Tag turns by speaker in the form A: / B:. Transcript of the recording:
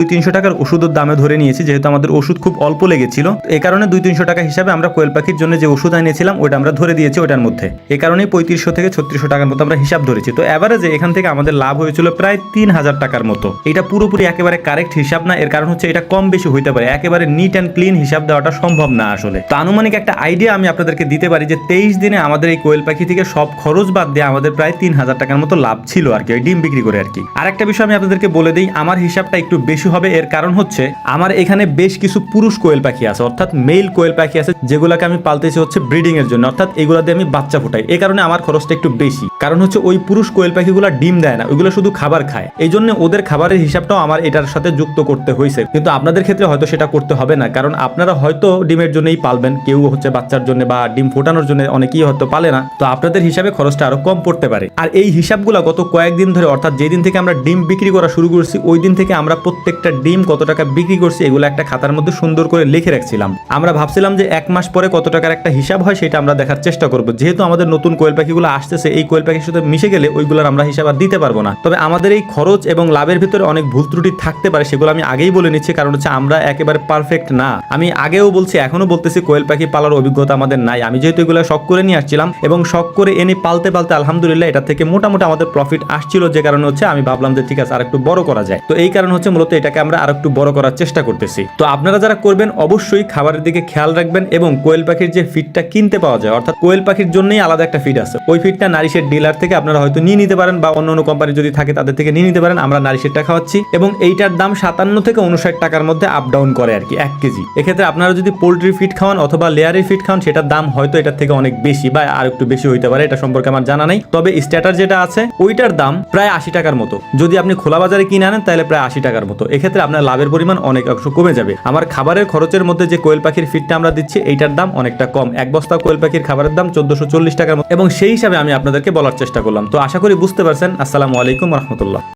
A: দুই তিনশো টাকার ওষুধের দামে ধরে নিয়েছি, যেহেতু আমাদের ওষুধ খুব অল্প লেগেছিল। এই কারণে দুই তিনশো টাকা হিসাবে আমরা কোয়েল পাখির জন্য যে ওষুধ এনেছিলাম ওটা আমরা ধরে দিয়েছি ওটার মধ্যে। এই কারণেই পঁয়ত্রিশশো থেকে ছত্রিশশো টাকার মতো আমরা হিসাব ধরেছি। তো অ্যাভারেজে এখান থেকে আমাদের লাভ হয়েছিল প্রায় তিন হাজার টাকার মতো। এটা পুরোপুরি একেবারে কারেক্ট হিসাব না, এর কারণ হচ্ছে এটা কম বেশি হইতে পারে। একেবারে নিট অ্যান্ড ক্লিন হিসাব দেওয়াটা সম্ভব না আসলে। তো আনুমানিক একটা আইডিয়া আমি আপনাদেরকে দিতে পারি যে তেইশ দিনে আমাদের এই কোয়েল পাখি থেকে সব খরচ বাদ দিয়ে আমাদের প্রায় তিন হাজার টাকার মতো লাভ ছিল আর কি, ওই ডিম বিক্রি করে আর কি। আর একটা বিষয় আমি আপনাদেরকে বলে দিই, আমার হিসাবটা একটু বেশি হবে, এর কারণ হচ্ছে আমার এখানে বেশ কিছু পুরুষ কোয়েল পাখি আছে, অর্থাৎ মেল কোয়েল পাখি আছে, যেগুলোকে আমি পালতেছি হচ্ছে ব্রিডিং এর জন্য, অর্থাৎ এগুলা দিয়ে আমি বাচ্চা ফোটাই। এ কারণে আমার খরচটা একটু বেশি। কারণ হচ্ছে ওই পুরুষ কোয়েল পাখিগুলো ডিম দেয় না, ওইগুলো শুধু খাবার খায়। এই জন্য ওদের খাবারের হিসাবটাও আমার এটার সাথে যুক্ত করতে হয়েছে কিন্তু আপনাদের ক্ষেত্রে হয়তো সেটা করতে হবে না, কারণ আপনারা হয়তো ডিমের জন্যই পালবেন, কেউ হচ্ছে বাচ্চার জন্য বা ডিম ফোটানোর জন্য অনেকেই হয়তো পালে না। তো আপনাদের হিসাবে খরচটা আরও কম পড়তে পারে। আর এই হিসাবগুলো গত কয়েকদিন ধরে, অর্থাৎ যেদিন থেকে আমরা ডিম বিক্রি করা শুরু করছি, ওই দিন থেকে আমরা প্রত্যেকটা ডিম কত টাকা বিক্রি করছি, এগুলো একটা খাতার মধ্যে সুন্দর করে লিখে রাখছিলাম। আমরা ভাবছিলাম যে এক মাস পরে কত টাকার একটা হিসাব হয়, সেটা আমরা দেখার চেষ্টা করব। যেহেতু আমাদের নতুন কোয়েল পাখিগুলো আসতেছে, এই কোয়েল পাখির সাথে মিশে গেলে ওইগুলোর আমরা হিসাব আর দিতে পারব না। তবে আমাদের এই খরচ এবং লাভের ভিতরে অনেক ভুল ত্রুটি থাকতে পারে, সেগুলো আমি আগেই বলে নিচ্ছি, কারণ হচ্ছে আমরা একেবারে পারফেক্ট না। আমি আগেও বলছি এখনও বলতেছি, কোয়েল পাখি পালার অভিজ্ঞতা আমাদের নাই। আমি যেহেতু এগুলো শখ করে নিয়ে আসছিলাম এবং শখ করে এনে পালতে পালতে আলহামদুলিল্লাহ এটা থেকে মোটামুটি আমাদের প্রফিট আসছিল, যে কারণে হচ্ছে আমি ভাবলাম যে ঠিক আছে আর একটু বড় করা যায়। তো এই কারণ হচ্ছে মূলত এটাকে আমরা আর একটু বড় করার চেষ্টা করতেছি। তো আপনারা যারা করবেন, অবশ্যই খাবারের দিকে খেয়াল রাখবেন এবং কোয়েল পাখির যে ফিডটা কিনতে পাওয়া যায়, অর্থাৎ কোয়েল পাখির জন্যই আলাদা একটা ফিড আছে। ওই ফিডটা নারিশের ডিলার থেকে আপনারা হয়তো নিয়ে নিতে পারেন বা অন্য অন্য কোম্পানি যদি থাকে তাদের থেকে নিয়ে নিতে পারেন, আমরা নারিশেরটা খাওয়াচ্ছি এবং এইটার দাম সাতান্ন থেকে উনষাট টাকার মধ্যে আপ ডাউন করে আর কি, এক কেজি। এক্ষেত্রে আপনারা যদি পোলট্রি ফিড খাওয়ান অথবা লেয়ারের ফিড খাওয়ান, সেটার দাম হয়তো এটার থেকে অনেক বেশি বা আর একটু বেশি হইতে পারে, এটা সম্পর্কে আমার জানা নেই। তবে স্ট্যাটার যেটা আছে, ওইটার দাম প্রায় আশি টাকার মতো। যদি আপনি খোলা বাজারে কিনে আনেন, তাহলে প্রায় আশি টাকার মতো। এক্ষেত্রে আপনার লাভের পরিমাণ অনেক অংশ কমে যাবে। আমার খাবারের খরচের মধ্যে যে কোয়েল পাখির ফিডটা আমরা দিচ্ছি, এইটার দাম অনেকটা কম। এক বস্তা কোয়েল পাখির খাবারের দাম চোদ্দশো টাকার মতো। এবং সেই হিসাবে আমি আপনাদেরকে বলার চেষ্টা করলাম। তো আশা করি বুঝতে পারছেন। আসসালামু আলাইকুম রহমতুল্লাহ।